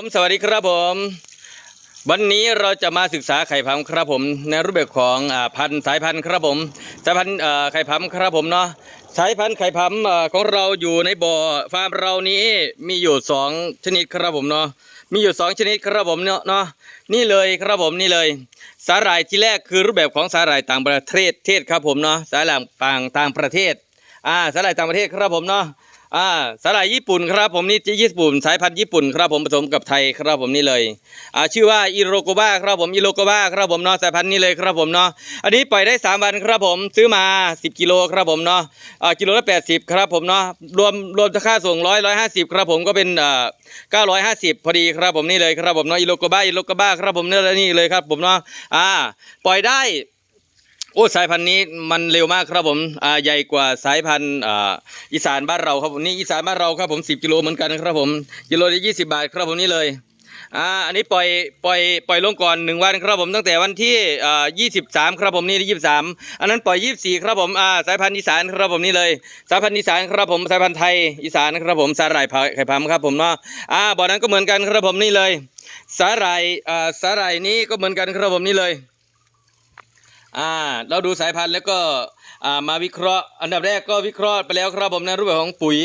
ผมสวัสดีครับผม วันนี้เราจะมาศึกษาไข่ผำครับผม ในรูปแบบของอพันธุ์สายพันธุ์ครับผม สายพันธุ์ไข่ผำครับผมเนาะสายพันธุ์ไข่ผำเอ่อของเราอยู่ในบ่อฟาร์มเรานี้มีอยู่สองชนิดครับผมเนาะมีอยู่สองชนิดครับผมเนาะเนาะนี่เลยครับผมนี่เลย สาหร่ายที่แรกคือรูปแบบของสาหร่ายต่างประเทศเทศครับผมเนาะสาหร่ายต่างต่างประเทศอ่าสาหร่ายต่างประเทศครับผมเนาะ อ่าสาหร่ายญี่ปุ่นครับผมนี่ญี่ปุ่นสายพันธุ์ญี่ปุ่นครับผมผสมกับไทยครับผมนี่เลยอ่าชื่อว่าอิโรโกบาครับผมอิโรโกบาครับผมเนาะสายพันธุ์นี้เลยครับผมเนาะอันนี้ปล่อยได้ 3 วันครับผมซื้อมา 10 กิโลครับผมเนาะอ่ากิโลละ80 ครับผมเนาะรวมรวมค่าส่งร้อยร้อยห้าสิบครับผมก็เป็นอ่า950พอดีครับผมนี่เลยครับผมเนาะอิโรโกบาอิโรโกบาครับผมเนี่ยนี่เลยครับผมเนาะอ่าปล่อยได้ โอ้สายพันธุ์นี้มันเร็วมากครับผมอ่าใหญ่กว่าสายพันธุ์อ่าอีสานบ้านเราครับผมนี่อีสานบ้านเราครับผม10กิโลเหมือนกันครับผมกิโลละ20 บาทครับผมนี่เลยอ่าอันนี้ปล่อยปล่อยปล่อยลงก่อนหนึ่งวันครับผมตั้งแต่วันที่อ่า23 ครับผมนี่ 23 อันนั้นปล่อย 24 ครับผมอ่าสายพันธุ์อีสานครับผมนี่เลย สายพันธุ์อีสานครับผมสายพันธุ์ไทยอีสานครับผมสาหร่ายไข่พำครับผมเนาะอ่าบ่อนั้นก็เหมือนกันครับผมนี่เลย สาหร่ายอ่าสาหร่ายนี้ก็เหมือนกันครับผมนี่เลย อ่าเราดูสายพันธุ์แล้วก็อ่ามาวิเคราะห์ อันดับแรกก็วิเคราะห์ไปแล้วครับผมในรูปแบบของปุ๋ย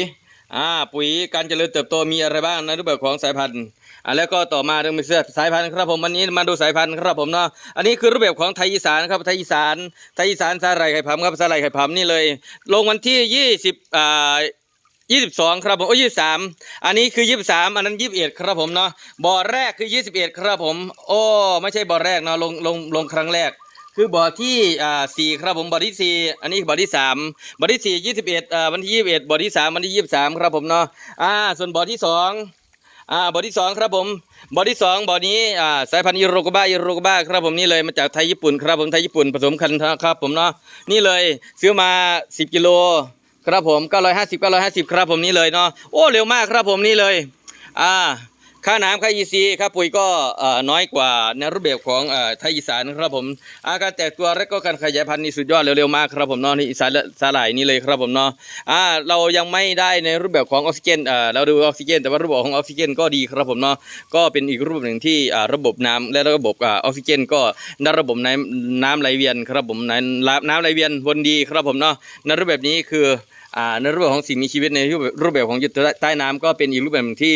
อ่าปุ๋ยการเจริญเติบโตมีอะไรบ้างในรูปแบบของสายพันธุ์อ่าแล้วก็ต่อมาเรื่องเสื้อสายพันธุ์ครับผมวันนี้มาดูสายพันธุ์ครับผมเนาะอันนี้คือรูปแบบของไทยอีสานครับไทยอีสานไทยอีสานสาหร่ายไข่ผำครับสาหร่ายไข่ผำนี่เลย ลงวันที่ยี่สิบอ่ายี่สิบสองครับผมโอ้ยี่สามอันนี้คือยี่สามอันนั้นยี่สิบเอ็ดครับผมเนาะบ่อแรกคือยี่สิบเอ็ดครับผม โอ้ไม่ใช่บ่อแรกเนาะลงลงลงครั้งแรก คือบ่อที่อ่าสี่ครับผมบ่อที่สี่อันนี้บ่อที่สามบ่อที่สี่ยี่สิบเอ็ดอ่าวันที่ยี่สิบเอ็ดบ่อที่สามวันที่ยี่สิบสามครับผมเนาะอ่าส่วนบ่อที่สองอ่าบ่อที่สองครับผมบ่อที่สองบ่อนี้อ่าสายพันธุ์อิโรกบ้าอิโรกบ้าครับผมนี่เลยมาจากไทยญี่ปุ่นครับผมไทยญี่ปุ่นผสมกันครับผมเนาะนี่เลยซื้อมาสิบกิโลครับผม950 950ครับผมนี่เลยเนาะโอ้เร็วมากครับผมนี่เลยอ่า ค่าน้ำค่า EC ครับปุ๋ยก็น้อยกว่าในรูปแบบของไทยอีสานครับผมอาการแตกตัวและก็การขยายพันธุ์นี่สุดยอดเร็วๆมากครับผมเนาะนี่อีสานสาหร่ายนี่เลยครับผมเนาะอ่าเรายังไม่ได้ในรูปแบบของออกซิเจนเราดูออกซิเจน แต่ว่าระบบของออกซิเจนก็ดีครับผมเนาะก็เป็นอีกรูปหนึ่งที่ระบบน้ำและระบบออกซิเจน ก็ในระบบน้ำน้ำไหลเวียนครับผมน้ำน้ำไหลเวียนวนดีครับผมเนาะในรูปแบบนี้คือในรูปแบบของสิ่งมีชีวิตในรูปแบบของอยู่ใต้น้ำก็เป็นอีกรูปแบบหนึ่งที่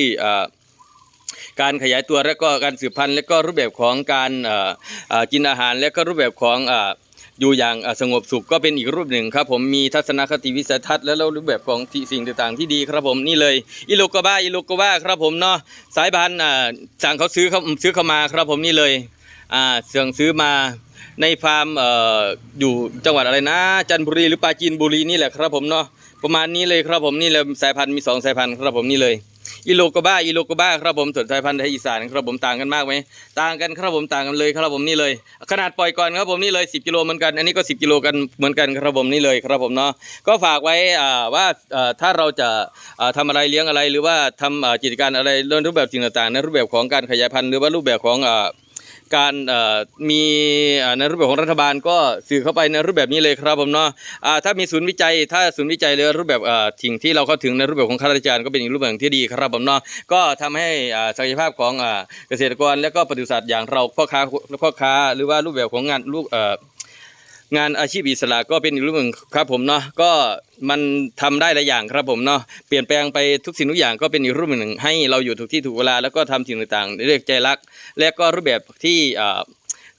การขยายตัวและก็การสืบพันธุ์และก็รูปแบบของการกินอาหารและก็รูปแบบของอยู่อย่างสงบสุขก็เป็นอีกรูปหนึ่งครับผมมีทัศนคติวิสัยทัศน์และรูปแบบของสิ่งต่างๆ ที่ดีครับผมนี่เลยอิโลกบ้าอิโลกบ้าครับผมเนาะสายพันธุ์สั่งเขาซื้อเขาซื้อเข้ามาครับผมนี่เลยอ่าสั่งซื้อมาในฟาร์มเอ่ออยู่จังหวัดอะไรนะ จันทบุรีหรือปราจีนบุรีนี่แหละครับผมเนาะประมาณนี้เลยครับผมนี่เลยสายพันธุ์มีสองสายพันธุ์ครับผมนี่เลย อิโลกบ้าอิโลกบ้าครับผมส่วนสายพันธุ์ไทยอีสานครับผมต่างกันมากไหมต่างกันครับผมต่างกันเลยครับผมนี่เลย ขนาดปล่อยก่อนครับผมนี่เลย 10กิโลเหมือนกันอันนี้ก็ 10กิโลกันเหมือนกันครับผมนี่เลยครับผมเนาะก็ฝากไว้ว่าถ้าเราจะทำทำอะไรเลี้ยงอะไรหรือว่าทำกิจการอะไรเรื่องรูปแบบสิ่งต่างๆในรูปแบบของการขยายพันธุ์หรือว่ารูปแบบของ การมีในรูปแบบของรัฐบาลก็สื่อเข้าไปในรูปแบบนี้เลยครับผมเนาะอ่าถ้ามีศูนย์วิจัย ถ้าศูนย์วิจัยหรือรูปแบบสิ่งที่เราเข้าถึงในรูปแบบของข้าราชการก็เป็นอีกรูปแบบที่ดีครับผมเนาะก็ทำให้ศักยภาพของเกษตรกรและก็ปศุสัตว์อย่างเราพ่อค้าพ่อค้าหรือว่ารูปแบบของงานลูก งานอาชีพอิสระก็เป็นอีกรูปหนึ่งครับผมเนาะก็มันทำได้หลายอย่างครับผมเนาะเปลี่ยนแปลงไปทุกสิ่งทุกอย่างก็เป็นอีกรูปหนึ่ง ให้เราอยู่ถูกที่ถูกเวลาแล้วก็ทำสิ่งต่างๆเรียกใจรัก และก็รูปแบบที่อ่า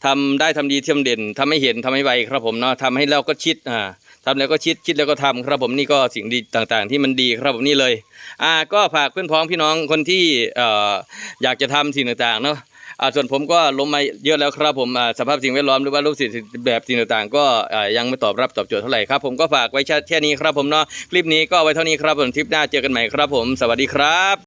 ทำได้ทำดีทำเด่นทำให้เห็นทำให้ไวครับผมเนาะทำให้เราก็ชิดอ่าทำแล้วก็ชิดคิดแล้วก็ทำครับผมนี่ก็สิ่งดีต่างๆ ที่มันดีครับผมนี่เลยอ่าก็ฝากเพื่อนพ้องพี่น้องคนที่เอ่ออยากจะทำสิ่งต่างๆเนาะ ส่วนผมก็ล้มมาเยอะแล้วครับผมอ่าสภาพสิ่งแวดล้อมหรือว่ารูปสิ่งแบบสิ่งต่างๆ ก็อ่ายังไม่ตอบรับตอบโจทย์เท่าไหร่ครับผมก็ฝากไว้แค่นี้ครับผมเนาะคลิปนี้ก็ไว้เท่านี้ครับผมทริปหน้าเจอกันใหม่ครับผมสวัสดีครับ